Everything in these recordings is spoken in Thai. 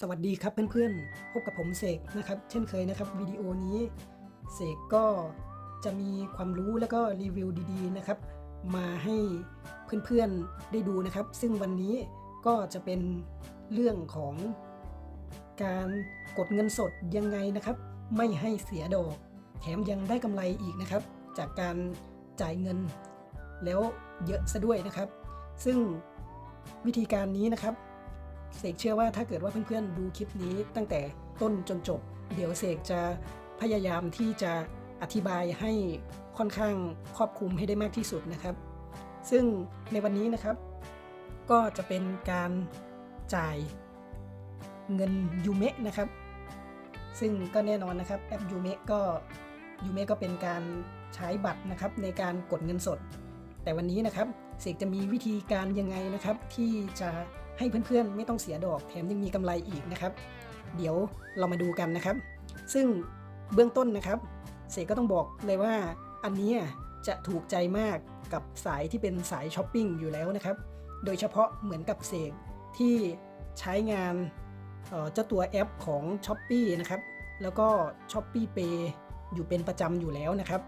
สวัสดีครับเพื่อนๆ พบกับผมเสกนะครับ เช่นเคยนะครับวิดีโอนี้เสกก็จะมีความรู้แล้วก็รีวิวดีๆนะครับ มาให้เพื่อนๆได้ดูนะครับ ซึ่งวันนี้ก็จะเป็นเรื่องของการกดเงินสดยังไงนะครับ ไม่ให้เสียดอก แถมยังได้กำไรอีกนะครับ จากการจ่ายเงิน แล้วเยอะซะด้วยนะครับ ซึ่งวิธีการนี้นะครับ เสกเชื่อว่าถ้าเกิดว่าเพื่อนๆดูคลิปนี้ตั้งแต่ต้นจนจบ เดี๋ยวเสกจะพยายามที่จะอธิบายให้ค่อนข้างครอบคลุมให้ได้มากที่สุดนะครับ ซึ่งในวันนี้นะครับ ก็จะเป็นการจ่ายเงินยูเมะนะครับ ซึ่งก็แน่นอนนะครับแอปยูเมะก็ยูเมะก็เป็นการใช้บัตรนะครับในการกดเงินสด แต่วันนี้นะครับเสกจะมีวิธีการยังไงนะครับที่จะ ให้เพื่อนๆ ไม่ต้องเสียดอกแถมยังมีกำไรอีกนะครับ เดี๋ยวเรามาดูกันนะครับ ซึ่งเบื้องต้นนะครับ เสกก็ต้องบอกเลยว่าอันนี้จะถูกใจมากกับสายที่เป็นสายช้อปปิ้งอยู่แล้วนะครับ โดยเฉพาะเหมือนกับเสกที่ใช้งานเอ่อเจ้าตัวแอปของ s h อ p e e นะครับ แล้วก็ s h อ p e e Pay อยู่เป็นประจำอยู่แล้วนะครับ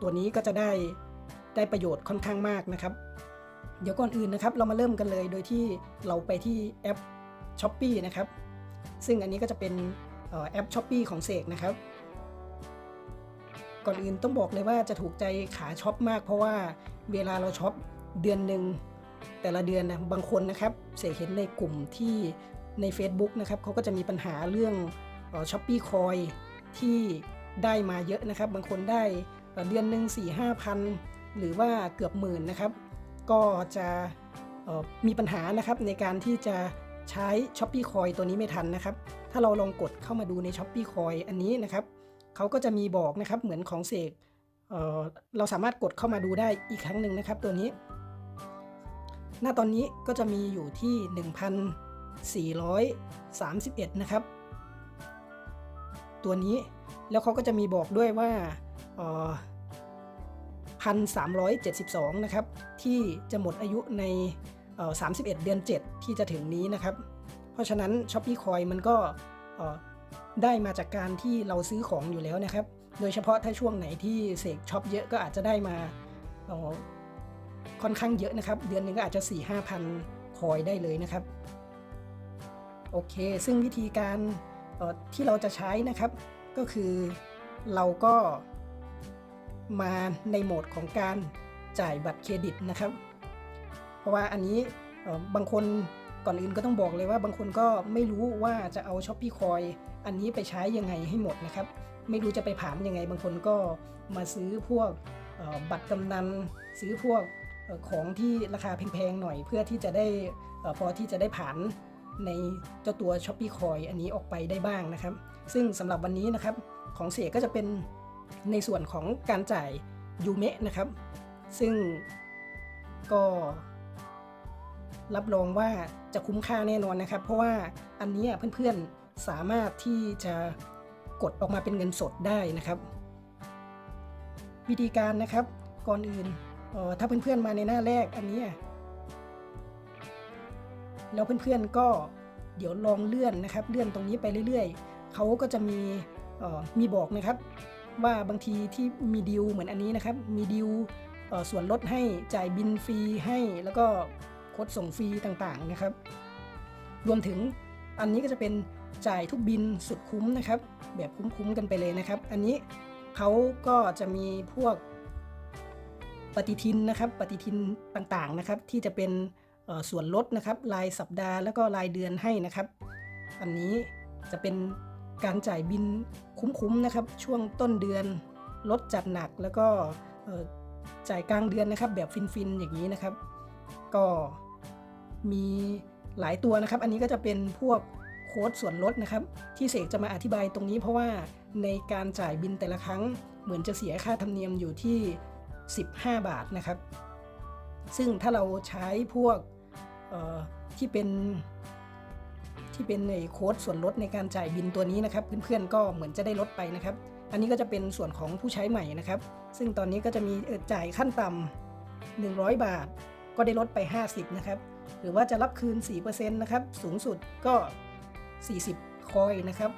ตัวนี้ก็จะได้ได้ประโยชน์ค่อนข้างมากนะครับ เดี๋ยวก่อนอื่นนะครับเรามาเริ่มกันเลยโดยที่เราไปที่แอป s h อ p e e นะครับ ซึ่งอันนี้ก็จะเป็นเอ่อแอป s h อ p e e ของเสกนะครับ ก่อนอื่นต้องบอกเลยว่าจะถูกใจขาช็อปมาก เพราะว่าเวลาเราช็อปเดือนหนึ่งแต่ละเดือนนะบางคนนะครับเสกเห็นในกลุ่มที่ใน Facebook นะครับเขาก็จะมีปัญหาเรื่องช้อปปี้คอยที่ได้มาเยอะนะครับ บางคนได้เอ่อเดือนหนึ่ง4 5พันหรือว่าเกือบหมื่นนะครับ ก็จะมีปัญหานะครับในการที่จะใช้ s h อ p e e Coin ตัวนี้ไม่ทันนะครับ ถ้าเราลองกดเข้ามาดูใน s h อ p e e Coin อันนี้นะครับเขาก็จะมีบอกนะครับเหมือนของเสกเเราสามารถกดเข้ามาดูได้อีกครั้งหนึ่งนะครับตัวนี้ หน้าตอนนี้ก็จะมีอยู่ที่ 1,431 นะครับ ตัวนี้แล้วเขาก็จะมีบอกด้วยว่า 1,372 นะครับ ที่จะหมดอายุในเอ่อ31 เดือน 7 ที่จะถึงนี้นะครับ เพราะฉะนั้น s h อ p e e Coin มันก็ได้มาจากการที่เราซื้อของอยู่แล้วนะครับ โดยเฉพาะถ้าช่วงไหนที่เสกช็อปเยอะก็อาจจะได้มาค่อนข้างเยอะนะครับ เดือนหนึ่งก็อาจจะ 4 5พันคอยได้เลยนะครับ โอเค ซึ่งวิธีการที่เราจะใช้นะครับ ก็คือเราก็ มาในโหมดของการจ่ายบัตรเครดิตนะครับ เพราะว่าอันนี้บางคนก่อนอื่นก็ต้องบอกเลยว่าบางคนก็ไม่รู้ว่าจะเอา s h อ p e e Coin อันนี้ไปใช้ยังไงให้หมดนะครับ ไม่รู้จะไปผ่านยังไง บางคนก็มาซื้อพวกบัตรกำนันซื้อพวกของที่ราคาแพงๆหน่อยเพื่อที่จะได้พอที่จะได้ผ่านในเจ้าตัว s h อ p e e Coin อันนี้ออกไปได้บ้างนะครับ ซึ่งสำหรับวันนี้นะครับของเสียก็จะเป็น ในส่วนของการจ่ายยูเมะนะครับ ซึ่งก็รับรองว่าจะคุ้มค่าแน่นอนนะครับ เพราะว่าอันนี้เพื่อนๆสามารถที่จะกดออกมาเป็นเงินสดได้นะครับ วิธีการนะครับก่อนอื่นออถ้าเพื่อนๆมาในหน้าแรกอันนี้แล้วเพื่อนๆก็เดี๋ยวลองเลื่อนนะครับ เลื่อนตรงนี้ไปเรื่อยๆเขาก็จะมีออมีบอกนะครับ ว่าบางทีที่มีดีลเหมือนอันนี้นะครับ มีดีลส่วนลดให้จ่ายบินฟรีให้แล้วก็โค้ดส่งฟรีต่างๆนะครับ รวมถึงอันนี้ก็จะเป็นจ่ายทุกบินสุดคุ้มนะครับ แบบคุ้มๆกันไปเลยนะครับ อันนี้เขาก็จะมีพวกปฏิทินนะครับ ปฏิทินต่างๆนะครับ ที่จะเป็นส่วนลดนะครับ รายสัปดาห์แล้วก็รายเดือนให้นะครับ อันนี้จะเป็นการจ่ายบิน คุ้มๆนะครับ ช่วงต้นเดือนลดจัดหนักแล้วก็จ่ายกลางเดือนนะครับ แบบฟินๆอย่างนี้นะครับ ก็มีหลายตัวนะครับ อันนี้ก็จะเป็นพวกโค้ดส่วนลดนะครับ ที่เสกจะมาอธิบายตรงนี้เพราะว่าในการจ่ายบินแต่ละครั้งเหมือนจะเสียค่าธรรมเนียมอยู่ที่ 15 บาทนะครับ ซึ่งถ้าเราใช้พวกที่เป็น ที่เป็นในโค้ดส่วนลดในการจ่ายบินตัวนี้นะครับเพื่อนๆก็เหมือนจะได้ลดไปนะครับ อันนี้ก็จะเป็นส่วนของผู้ใช้ใหม่นะครับ ซึ่งตอนนี้ก็จะมีจ่ายขั้นต่ำ100 บาท ก็ได้ลดไป 50นะครับหรือว่าจะรับคืน 4%นะครับสูงสุดก็ 40 คอยนะครับ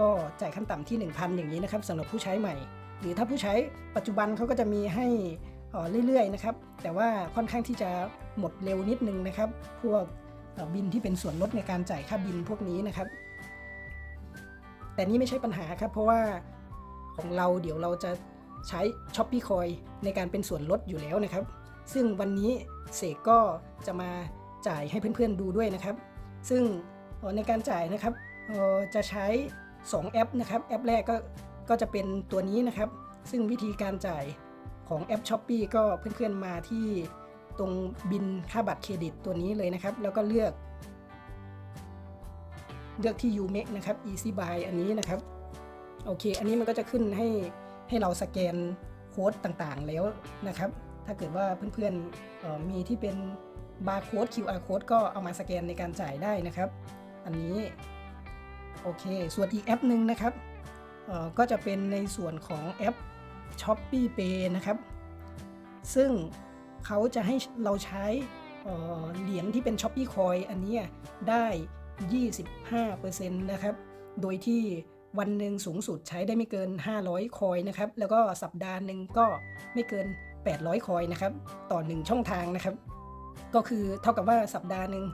ก็จ่ายขั้นต่ำที่ 1,000 อย่างนี้นะครับสำหรับผู้ใช้ใหม่ หรือถ้าผู้ใช้ปัจจุบันเขาก็จะมีให้เรื่อยๆนะครับแต่ว่าค่อนข้างที่จะหมดเร็วนิดนึงนะครับ พวก บินที่เป็นส่วนลดในการจ่ายค่าบินพวกนี้นะครับ แต่นี่ไม่ใช่ปัญหาครับ เพราะว่าของเราเดี๋ยวเราจะใช้ s h o p e e Coin ในการเป็นส่วนลดอยู่แล้วนะครับ ซึ่งวันนี้เสกก็จะมาจ่ายให้เพื่อนๆดูด้วยนะครับ ซึ่งในการจ่ายนะครับจะใช้ 2 แอปนะครับ แอปแรกก็ก็จะเป็นตัวนี้นะครับ ซึ่งวิธีการจ่ายของแอป s h o p e e ก็เพื่อนๆมาที่ ตรงบินค่าบัตรเครดิตตัวนี้เลยนะครับ แล้วก็เลือก เลือกที่ UMake นะครับ Easy Buy อันนี้นะครับ โอเค อันนี้มันก็จะขึ้นให้ให้เราสแกนโค้ดต่างๆแล้วนะครับ ถ้าเกิดว่าเพื่อนๆมีที่เป็นบาร์โค้ด QR code ก็เอามาสแกนในการจ่ายได้นะครับ อันนี้โอเค ส่วนอีกแอปหนึ่งนะครับก็จะเป็นในส่วนของแอป s h o p e e Pay นะครับ ซึ่ง เขาจะให้เราใช้เเหรียญที่เป็น s h o p e e Coin อันนี้ได้ 25%นะครับ โดยที่วันหนึ่งสูงสุดใช้ได้ไม่เกิน 500 คอยนะครับ แล้วก็สัปดาห์หนึ่งก็ไม่เกิน 800 คอยนะครับ ต่อ 1 ช่องทางนะครับ ก็คือเท่ากับว่าสัปดาห์หนึ่ง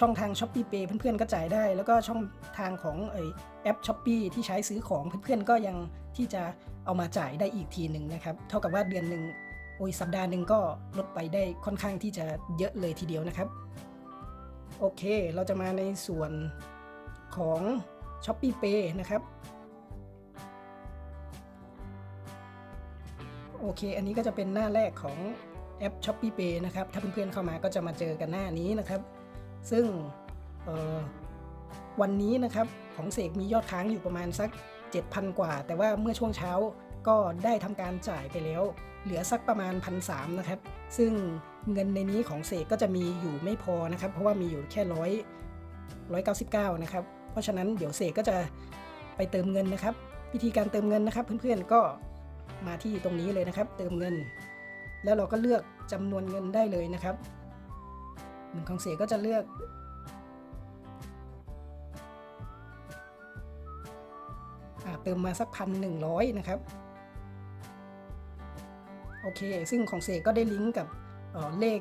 ช่องทาง s h o p e e Pay เพื่อนๆก็จ่ายได้ แล้วก็ช่องทางของอแอป s h o p e e ที่ใช้ซื้อของเพื่อนๆก็ยังที่จะเอามาจ่ายได้อีกทีหนึ่งนะครับ เท่ากับว่าเดือนหนึ่ง โอ้ยสัปดาห์หนึ่งก็ลดไปได้ค่อนข้างที่จะเยอะเลยทีเดียวนะครับ โอเค เราจะมาในส่วนของ s h o p e e Pay นะครับ โอเค อันนี้ก็จะเป็นหน้าแรกของแอป s h o p e e Pay นะครับ ถ้าเพื่อนๆเข้ามาก็จะมาเจอกันหน้านี้นะครับ ซึ่งวันนี้นะครับของเสกมียอดค้างอยู่ประมาณสัก 7,000 กว่า แต่ว่าเมื่อช่วงเช้า ก็ได้ทำการจ่ายไปแล้ว เหลือสักประมาณ1,300นะครับ ซึ่งเงินในนี้ของเสกก็จะมีอยู่ไม่พอนะครับ เพราะว่ามีอยู่แค่ร้อยร้อยเก้าสิบเก้านะครับ เพราะฉะนั้นเดี๋ยวเสกก็จะไปเติมเงินนะครับ วิธีการเติมเงินนะครับ เพื่อนๆก็มาที่ตรงนี้เลยนะครับ เติมเงิน แล้วเราก็เลือกจำนวนเงินได้เลยนะครับหมือนของเสกก็จะเลือกอเติมมาสักพันหนึ่งร้อยนะครับ โอเค ซึ่งของเสกก็ได้ลิงก์กับเเลข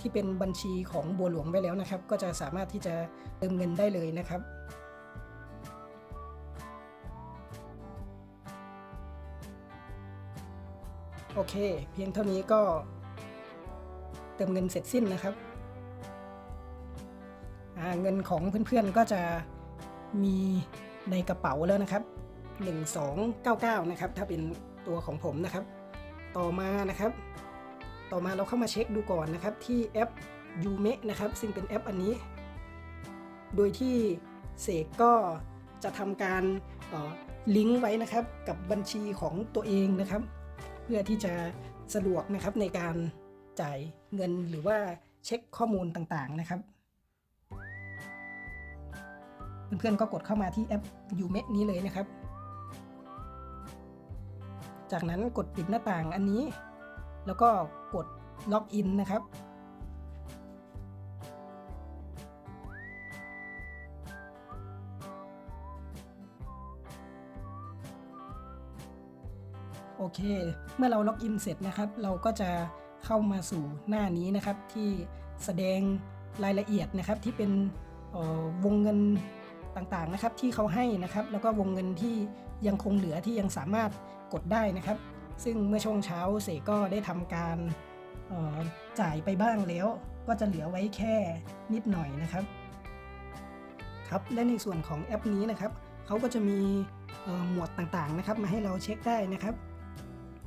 ที่เป็นบัญชีของบัวหลวงไว้แล้วนะครับ ก็จะสามารถที่จะเติมเงินได้เลยนะครับโอเค เพียงเท่านี้ก็เติมเงินเสร็จสิ้นนะครับ เงินของเพื่อนๆก็จะมีในกระเป๋าแล้วนะครับ 1299 นะครับ ถ้าเป็นตัวของผมนะครับ ต่อมานะครับ ต่อมาเราเข้ามาเช็คดูก่อนนะครับ ที่แอป u m e นะครับ ซึ่งเป็นแอปอันนี้ โดยที่เสกก็จะทำการลิงก์ไว้นะครับกับบัญชีของตัวเองนะครับ เพื่อที่จะสะดวกนะครับในการจ่ายเงินหรือว่าเช็คข้อมูลต่างๆนะครับ เพื่อนๆก็กดเข้ามาที่แอป u m e นี้เลยนะครับ จากนั้นกดปิดหน้าต่างอันนี้ แล้วก็กดล็อกอินนะครับ โอเค เมื่อเราล็อกอินเสร็จนะครับ เราก็จะเข้ามาสู่หน้านี้นะครับที่แสดงรายละเอียดนะครับที่เป็นออวงเงินต่างๆนะครับที่เขาให้นะครับ แล้วก็วงเงินที่ยังคงเหลือที่ยังสามารถ กดได้นะครับ ซึ่งเมื่อช่วงเช้าเสกก็ได้ทำการออจ่ายไปบ้างแล้ว ก็จะเหลือไว้แค่นิดหน่อยนะครับครับและในส่วนของแอปนี้นะครับเขาก็จะมีออหมวดต่างๆนะครับ มาให้เราเช็คได้นะครับ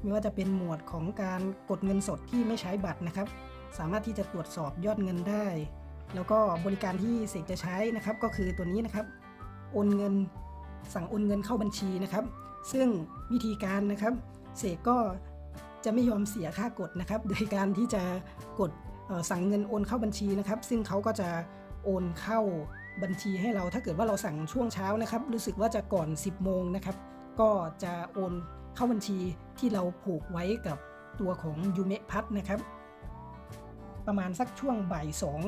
ไม่ว่าจะเป็นหมวดของการกดเงินสดที่ไม่ใช้บัตรนะครับ สามารถที่จะตรวจสอบยอดเงินได้ แล้วก็บริการที่เสกจะใช้นะครับ ก็คือตัวนี้นะครับ โอนเงินสั่งโอนเงินเข้าบัญชีนะครับ ซึ่งวิธีการนะครับเสกก็จะไม่ยอมเสียค่ากดนะครับ โดยการที่จะกดสั่งเงินโอนเข้าบัญชีนะครับ ซึ่งเขาก็จะโอนเข้าบัญชีให้เรา ถ้าเกิดว่าเราสั่งช่วงเช้านะครับ รู้สึกว่าจะก่อน 10 โมงนะครับ ก็จะโอนเข้าบัญชีที่เราผูกไว้กับตัวของยูเมพัทนะครับ ประมาณสักช่วงบ่ายสอง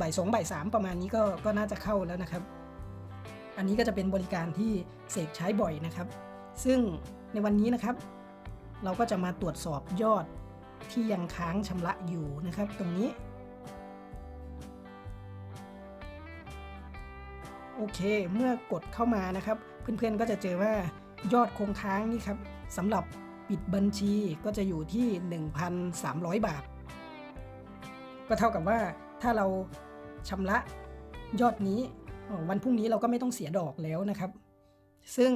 บ่ายสองบ่ายสามประมาณนี้ก็ก็น่าจะเข้าแล้วนะครับ อันนี้ก็จะเป็นบริการที่เสกใช้บ่อยนะครับ ซึ่งในวันนี้นะครับ เราก็จะมาตรวจสอบยอดที่ยังค้างชำระอยู่นะครับ ตรงนี้ โอเค เมื่อกดเข้ามานะครับ เพื่อนๆก็จะเจอว่ายอดคงค้างนี่ครับสำหรับปิดบัญชีก็จะอยู่ที่ 1,300 บาท ก็เท่ากับว่าถ้าเราชำระยอดนี้วันพรุ่งนี้เราก็ไม่ต้องเสียดอกแล้วนะครับ ซึ่ง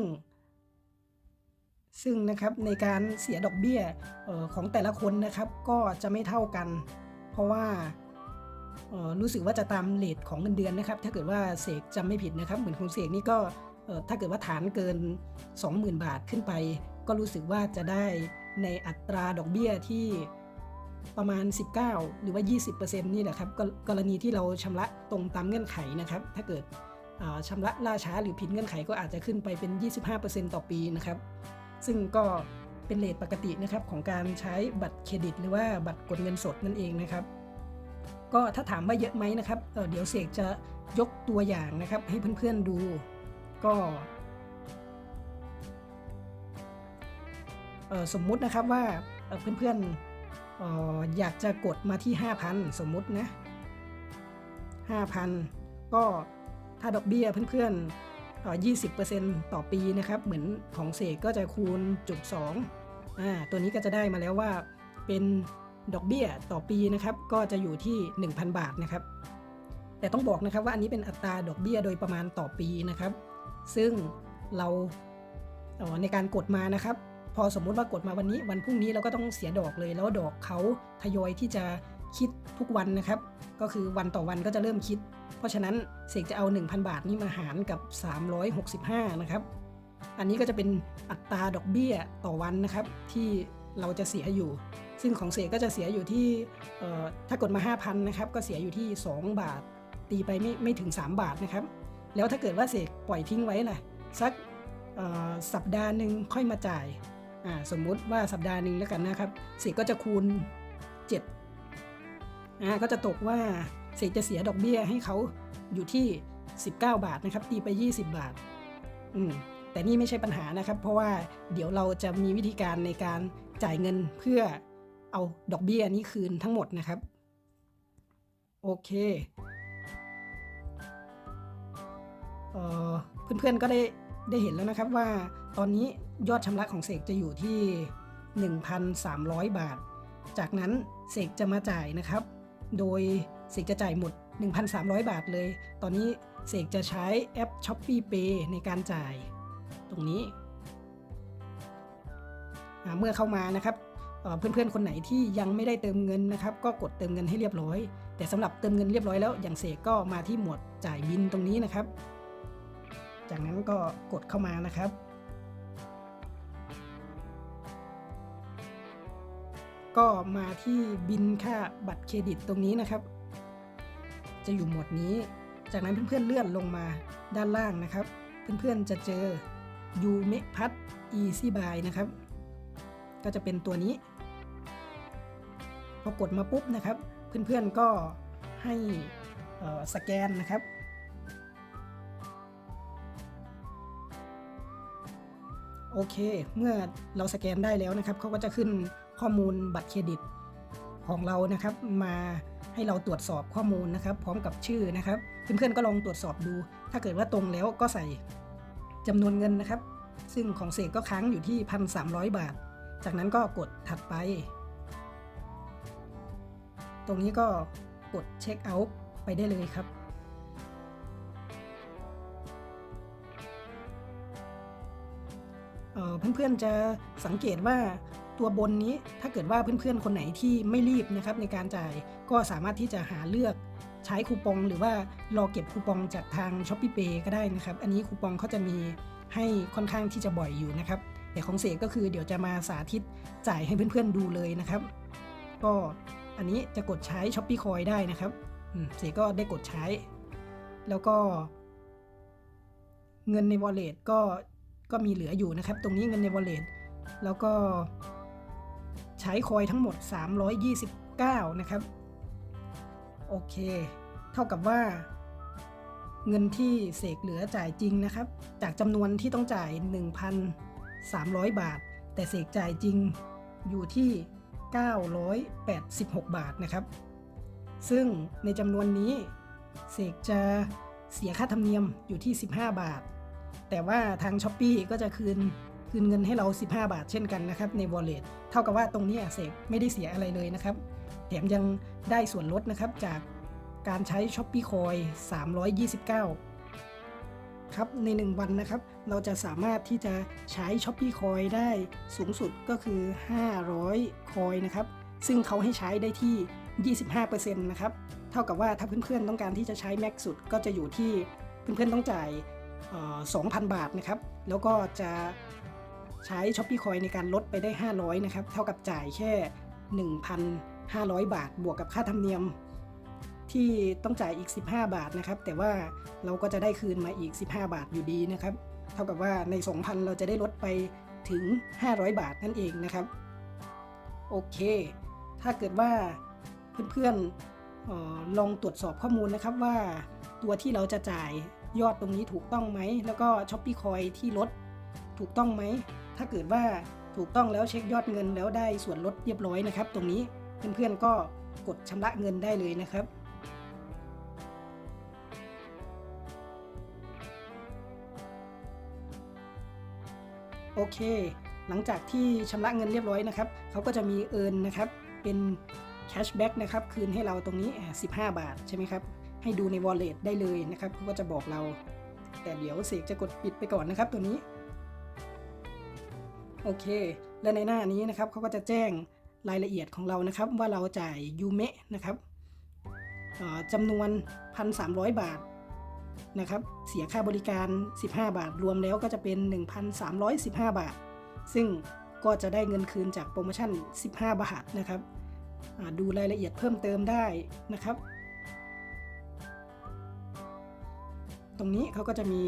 ซึ่งนะครับในการเสียดอกเบี้ยออของแต่ละคนนะครับก็จะไม่เท่ากัน เพราะว่าออรู้สึกว่าจะตามเลทของเงินเดือนนะครับ ถ้าเกิดว่าเสกจำไม่ผิดนะครับเหมือนของเสกนี่ก็ถ้าเกิดว่าฐานเกิน 20,000 บาทขึ้นไป ก็รู้สึกว่าจะได้ในอัตราดอกเบี้ยที่ประมาณ 19 หรือว่า 20%นี่แหละครับกรกรณีที่เราชำระตรงตามเงื่อนไขนะครับ ถ้าเกิดเอ่อชำระล่าช้าหรือผิดเงื่อนไขก็อาจจะขึ้นไปเป็น 25%ต่อปีนะครับ ซึ่งก็เป็นเลทปกตินะครับของการใช้บัตรเครดิต หรือว่าบัตรกดเงินสดนั่นเองนะครับ ก็ถ้าถามว่าเยอะไหมนะครับเเดี๋ยวเสกจะยกตัวอย่างนะครับ ให้เพื่อนๆดูก็สมมุตินะครับว่าเอ่อเพื่อนๆออยากจะกดมาที่ 5,000 สมมุตินะ5,000 ก็ถ้าดอกเบี้ยเพื่อนๆ 20%ต่อปีนะครับเหมือนของเสกก็จะคูณจุด2อ่าตัวนี้ก็จะได้มาแล้วว่าเป็นดอกเบี้ยต่อปีนะครับก็จะอยู่ที่ 1,000 บาทนะครับ แต่ต้องบอกนะครับว่าอันนี้เป็นอัตราดอกเบี้ยโดยประมาณต่อปีนะครับ ซึ่งเราอ่อในการกดมานะครับ พอสมมุติว่ากดมาวันนี้วันพรุ่งนี้เราก็ต้องเสียดอกเลย แล้วดอกเขาทยอยที่จะ คิดทุกวันนะครับ ก็คือวันต่อวันก็จะเริ่มคิด เพราะฉะนั้นเสกจะเอา 1,000 บาทนี้มาหารกับ 365 นะครับ อันนี้ก็จะเป็นอัตราดอกเบี้ยต่อวันนะครับ ที่เราจะเสียอยู่ ซึ่งของเสกก็จะเสียอยู่ที่ถ้ากดมา 5,000นะครับก็เสียอยู่ที่ 2 บาท ตีไปไม่ไม่ถึง 3 บาทนะครับ แล้วถ้าเกิดว่าเสกปล่อยทิ้งไว้ล่ะสักสัปดาห์หนึ่งค่อยมาจ่าย สมมุติว่าสัปดาห์หนึ่งแล้วกันนะครับ เสกก็จะคูณ 7 อ่าก็จะตกว่าเสกจะเสียดอกเบี้ยให้เขาอยู่ที่ 19 บาทนะครับตีไป 20 บาทอืมแต่นี่ไม่ใช่ปัญหานะครับ เพราะว่าเดี๋ยวเราจะมีวิธีการในการจ่ายเงินเพื่อเอาดอกเบี้ยนี้คืนทั้งหมดนะครับ โอเคเอ่อเพื่อนๆก็ได้ได้เห็นแล้วนะครับว่าตอนนี้ยอดชำระของเสกจะอยู่ที่ 1,300 บาท จากนั้นเสกจะมาจ่ายนะครับ โดยเสกจะจ่ายหมด 1,300 บาทเลย ตอนนี้เสกจะใช้แอป s h o p e e Pay ในการจ่ายตรงนี้ เมื่อเข้ามานะครับเอ่อเพื่อนๆ คนไหนที่ยังไม่ได้เติมเงินนะครับ ก็กดเติมเงินให้เรียบร้อย แต่สำหรับเติมเงินเรียบร้อยแล้ว อย่างเสกก็มาที่หมวดจ่ายบินตรงนี้นะครับ จากนั้นก็กดเข้ามานะครับ ก็มาที่บินค่าบัตรเครดิตตรงนี้นะครับ จะอยู่หมวดนี้ จากนั้นเพื่อนๆเลื่อนลงมาด้านล่างนะครับ เพื่อนๆจะเจอยูเมพัทอีซี่บายนะครับ ก็จะเป็นตัวนี้ พอกดมาปุ๊บนะครับ เพื่อนๆก็ให้สแกนนะครับโอเค เมื่อเราสแกนได้แล้วนะครับ เขาก็จะขึ้น ข้อมูลบัตรเครดิตของเรานะครับ มาให้เราตรวจสอบข้อมูลนะครับ พร้อมกับชื่อนะครับเพื่อนๆก็ลองตรวจสอบดู ถ้าเกิดว่าตรงแล้วก็ใส่จำนวนเงินนะครับ ซึ่งของเสกก็ค้างอยู่ที่1,300บาท จากนั้นก็กดถัดไป ตรงนี้ก็กดเช็คเอาท์ไปได้เลยครับเออเพื่อนๆจะสังเกตว่า ตัวบนนี้ถ้าเกิดว่าเพื่อนๆ คนไหนที่ไม่รีบนะครับในการจ่ายก็สามารถที่จะหาเลือกใช้คูปองหรือว่ารอเก็บคูปองจากทาง s h อ p e e Pay ก็ได้นะครับ อันนี้คูปองเขาจะมีให้ค่อนข้างที่จะบ่อยอยู่นะครับ แต่ของเสกก็คือเดี๋ยวจะมาสาธิตจ่ายให้เพื่อนๆดูเลยนะครับ ก็อันนี้จะกดใช้ s h อ p e e Coin ได้นะครับเสกก็ได้กดใช้ แล้วก็ เงินใน wallet ก็ก็มีเหลืออยู่นะครับ ตรงนี้เงินใน wallet แล้วก็ ใช้คอยทั้งหมด 329 นะครับ โอเค เท่ากับว่าเงินที่เสกเหลือจ่ายจริงนะครับ จากจำนวนที่ต้องจ่าย 1,300 บาท แต่เสกจ่ายจริงอยู่ที่ 986 บาทนะครับ ซึ่งในจำนวนนี้เสกจะเสียค่าธรรมเนียมอยู่ที่ 15 บาท แต่ว่าทาง s h อ p e e ก็จะคืน คืนเงินให้เรา 15 บาทเช่นกันนะครับใน wallet เท่ากับว่าตรงนี้เสกไม่ได้เสียอะไรเลยนะครับ แถมยังได้ส่วนลดนะครับจากการใช้ s h o p e e Coin 329 ครับใน 1 วันนะครับ เราจะสามารถที่จะใช้ s h o p e e Coin ได้สูงสุดก็คือ 500 Coin นะครับ ซึ่งเขาให้ใช้ได้ที่ 25%นะครับ เท่ากับว่าถ้าเพื่อนๆต้องการที่จะใช้แม็กสุดก็จะอยู่ที่เพื่อนๆต้องจ่ายเอ่อ2,000 บาทนะครับ แล้วก็จะ ใช้ s h o p e e Coin ในการลดไปได้ 500 นะครับ เท่ากับจ่ายแค่ 1,500 บาท บวกกับค่าธรรมเนียม ที่ต้องจ่ายอีก 15 บาทนะครับ แต่ว่าเราก็จะได้คืนมาอีก 15 บาทอยู่ดีนะครับ เท่ากับว่าใน 2,000 เราจะได้ลดไปถึง 500 บาทนั่นเองนะครับ โอเค ถ้าเกิดว่าเพื่อนๆออลองตรวจสอบข้อมูลนะครับว่าตัวที่เราจะจ่ายยอดตรงนี้ถูกต้องไหม แล้วก็ช้อปปี้คอยที่ลด ถูกต้องไหม ถ้าเกิดว่าถูกต้องแล้วเช็คยอดเงินแล้วได้ส่วนลดเรียบร้อยนะครับ ตรงนี้เพื่อนๆก็กดชำระเงินได้เลยนะครับโอเค หลังจากที่ชำระเงินเรียบร้อยนะครับ เขาก็จะมีเอินนะครับ เป็นแคชแบ็กนะครับ คืนให้เราตรงนี้ 15 บาทใช่ไหมครับ ให้ดูใน wallet ได้เลยนะครับเขาก็จะบอกเรา แต่เดี๋ยวเสกจะกดปิดไปก่อนนะครับตัวนี้ โอเค และในหน้านี้นะครับเขาก็จะแจ้งรายละเอียดของเรานะครับ ว่าเราจ่ายยูเมะนะครับจำนวน 1,300 บาทนะครับ เสียค่าบริการ 15 บาท รวมแล้วก็จะเป็น 1,315 บาท ซึ่งก็จะได้เงินคืนจากโปรโมชั่น 15 บาทนะครับดูรายละเอียดเพิ่มเติมได้นะครับ ตรงนี้เขาก็จะมี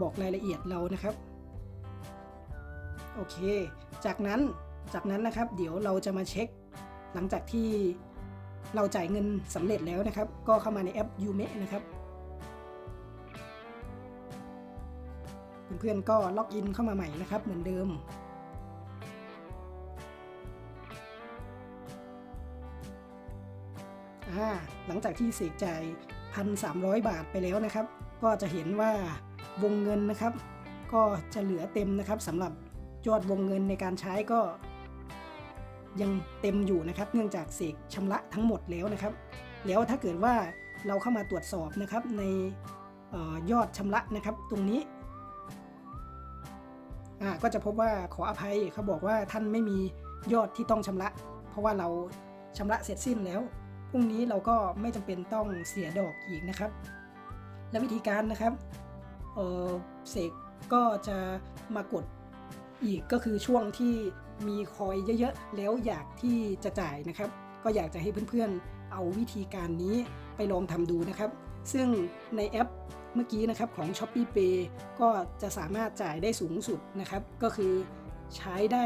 บอกรายละเอียดเรานะครับ โอเค จากนั้นจากนั้นนะครับ เดี๋ยวเราจะมาเช็ค หลังจากที่เราจ่ายเงินสำเร็จแล้วนะครับ ก็เข้ามาในแอป u m e นะครับเพื่อนๆก็ล็อกอินเข้ามาใหม่นะครับ เหมือนเดิม หลังจากที่เสกจ่าย 1,300 บาทไปแล้วนะครับ ก็จะเห็นว่าวงเงินนะครับ ก็จะเหลือเต็มนะครับสำหรับ ยอดวงเงินในการใช้ก็ยังเต็มอยู่นะครับ เนื่องจากเสกชำระทั้งหมดแล้วนะครับ แล้วถ้าเกิดว่าเราเข้ามาตรวจสอบนะครับในออยอดชำระนะครับตรงนี้ก็จะพบว่าขออภัยเขาบอกว่าท่านไม่มียอดที่ต้องชำระ เพราะว่าเราชำระเสร็จสิ้นแล้วพรุ่งนี้เราก็ไม่จำเป็นต้องเสียดอกอีกนะครับ และวิธีการนะครับเเสกก็จะมากด อีกก็คือช่วงที่มีคอยเยอะๆ แล้วอยากที่จะจ่ายนะครับ ก็อยากจะให้เพื่อนๆ เอาวิธีการนี้ไปลองทำดูนะครับ ซึ่งในแอปเมื่อกี้นะครับของ s h o p e e Pay ก็จะสามารถจ่ายได้สูงสุดนะครับ ก็คือใช้ได้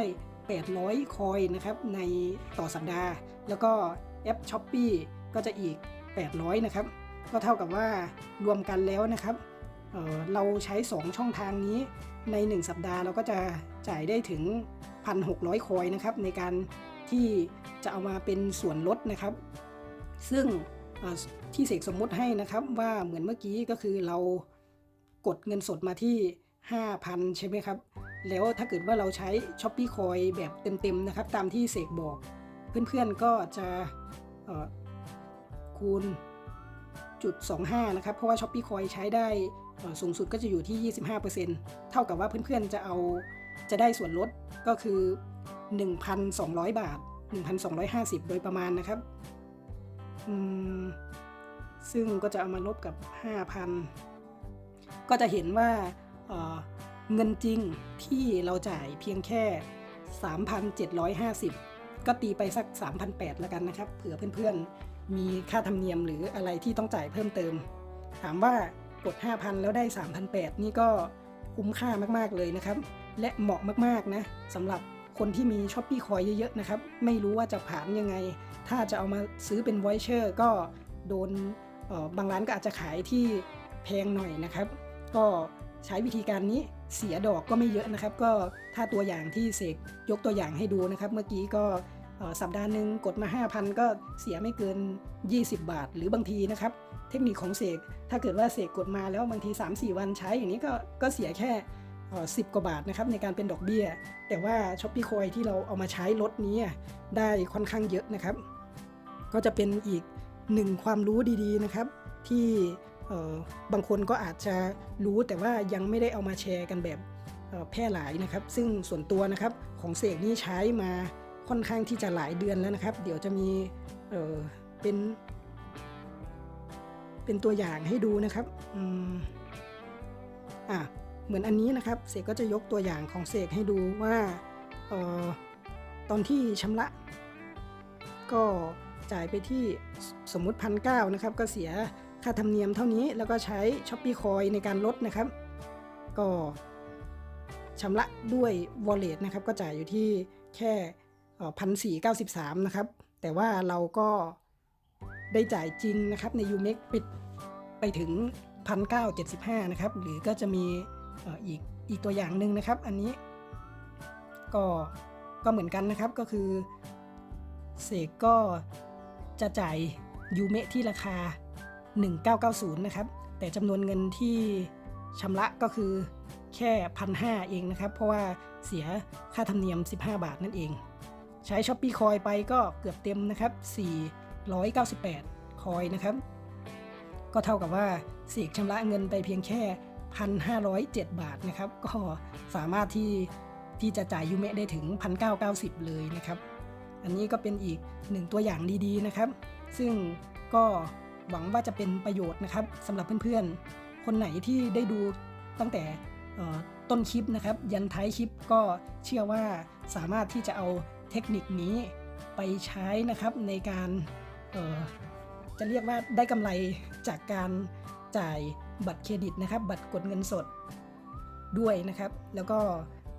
800 คอยนะครับในต่อสัปดาห์ แล้วก็แอป s h o p e e ก็จะอีก 800 นะครับ ก็เท่ากับว่ารวมกันแล้วนะครับเเราใช้ 2 ช่องทางนี้ใน 1 สัปดาห์เราก็จะ จ่ายได้ถึง 1,600 คอยนะครับในการที่จะเอามาเป็นส่วนลดนะครับ ซึ่งที่เสกสมมุติให้นะครับว่าเหมือนเมื่อกี้ก็คือเรากดเงินสดมาที่ 5,000 ใช่ไหมครับ แล้วถ้าเกิดว่าเราใช้ s h o p e e Coin แบบเต็มๆนะครับ ตามที่เสกบอก เพื่อนๆก็จะคูณจุด25 นะครับ เพราะว่า s h o p e e Coin ใช้ได้สูงสุดก็จะอยู่ที่ 25%เท่ากับว่าเพื่อนๆจะเอา จะได้ส่วนลดก็คือ 1,200 บาท 1,250 โดยประมาณนะครับซึ่งก็จะเอามาลบกับ 5,000 ก็จะเห็นว่าเอ่อเงินจริงที่เราจ่ายเพียงแค่ 3,750 ก็ตีไปสัก 3,800แล้วกันนะครับ เผื่อเพื่อนๆ มีค่าธรรมเนียมหรืออะไรที่ต้องจ่ายเพิ่มเติม ถามว่ากด 5,000 แล้วได้ 3,800 นี่ก็คุ้มค่ามากๆเลยนะครับ และเหมาะมากๆนะสำหรับคนที่มีช้อปปี้คอยเยอะๆนะครับ ไม่รู้ว่าจะผ่านยังไง ถ้าจะเอามาซื้อเป็นไวเชอร์ก็โดนออบางร้านก็อาจจะขายที่แพงหน่อยนะครับ ก็ใช้วิธีการนี้เสียดอกก็ไม่เยอะนะครับ ก็ถ้าตัวอย่างที่เสกยกตัวอย่างให้ดูนะครับ เมื่อกี้ก็สัปดาห์หนึ่งกดมา 5,000 ก็เสียไม่เกิน 20 บาท หรือบางทีนะครับ เทคนิคของเสกถ้าเกิดว่าเสกกดมาแล้วบางที 3-4 วันใช้อย่างนี้ก็ก็เสียแค่ สิบกว่าบาทนะครับในการเป็นดอกเบี้ย แต่ว่าช้อปปี้คอยที่เราเอามาใช้ลดนี้ได้ค่อนข้างเยอะนะครับ ก็จะเป็นอีกหนึ่งความรู้ดีๆนะครับ ที่บางคนก็อาจจะรู้แต่ว่ายังไม่ได้เอามาแชร์กันแบบแพร่หลายนะครับ ซึ่งส่วนตัวนะครับของเสกนี่ใช้มาค่อนข้างที่จะหลายเดือนแล้วนะครับ เดี๋ยวจะมีเเป็น เป็นตัวอย่างให้ดูนะครับ อืม อะ เหมือนอันนี้นะครับเสกก็จะยกตัวอย่างของเสกให้ดูว่าออตอนที่ชำระ ก็จ่ายไปที่สมมุติพันเนะครับ ก็เสียค่าธรรมเนียมเท่านี้แล้วก็ใช้ช้อปปี้คอยในการลดนะครับ ก็ชำระด้วย wallet นะครับ ก็จ่ายอยู่ที่แค่พันสี่เก้าสิบสามนะครับ แต่ว่าเราก็ได้จ่ายจริงนะครับใน u m e x ปิดไปถึง 1,975 นะครับ หรือก็จะมี อีกอีกตัวอย่างหนึ่งนะครับ อันนี้ก็ก็เหมือนกันนะครับก็คือเสกก็จะจ่ายยูเมะที่ราคา 1990 นะครับ แต่จำนวนเงินที่ชำระก็คือแค่พันหเองนะครับ เพราะว่าเสียค่าธรรมเนียม 15 บาทนั่นเอง ใช้ช้อปปี้คอยไปก็เกือบเต็มนะครับ 498 คอยนะครับ ก็เท่ากับว่าเสกชำระเงินไปเพียงแค่ 1,507 บาทนะครับ ก็สามารถที่ที่จะจ่ายยูเมะได้ถึง 1,990 เลยนะครับ อันนี้ก็เป็นอีกหนึ่งตัวอย่างดีๆนะครับ ซึ่งก็หวังว่าจะเป็นประโยชน์นะครับสำหรับเพื่อนๆ คนไหนที่ได้ดูตั้งแต่ต้นคลิปนะครับ ยันท้ายคลิปก็เชื่อว่าสามารถที่จะเอาเทคนิคนี้ไปใช้นะครับในการออจะเรียกว่าได้กำไรจากการจ่าย บัตรเครดิตนะครับ บัตรกดเงินสดด้วยนะครับ แล้วก็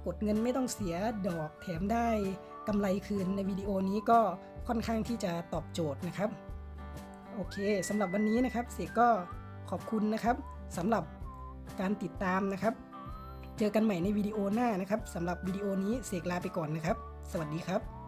กดเงินไม่ต้องเสียดอกแถมได้กำไรคืนในวิดีโอนี้ก็ค่อนข้างที่จะตอบโจทย์นะครับ โอเคสำหรับวันนี้นะครับ เสกก็ขอบคุณนะครับสำหรับการติดตามนะครับ เจอกันใหม่ในวิดีโอหน้านะครับสำหรับวิดีโอนี้เสกลาไปก่อนนะครับ สวัสดีครับ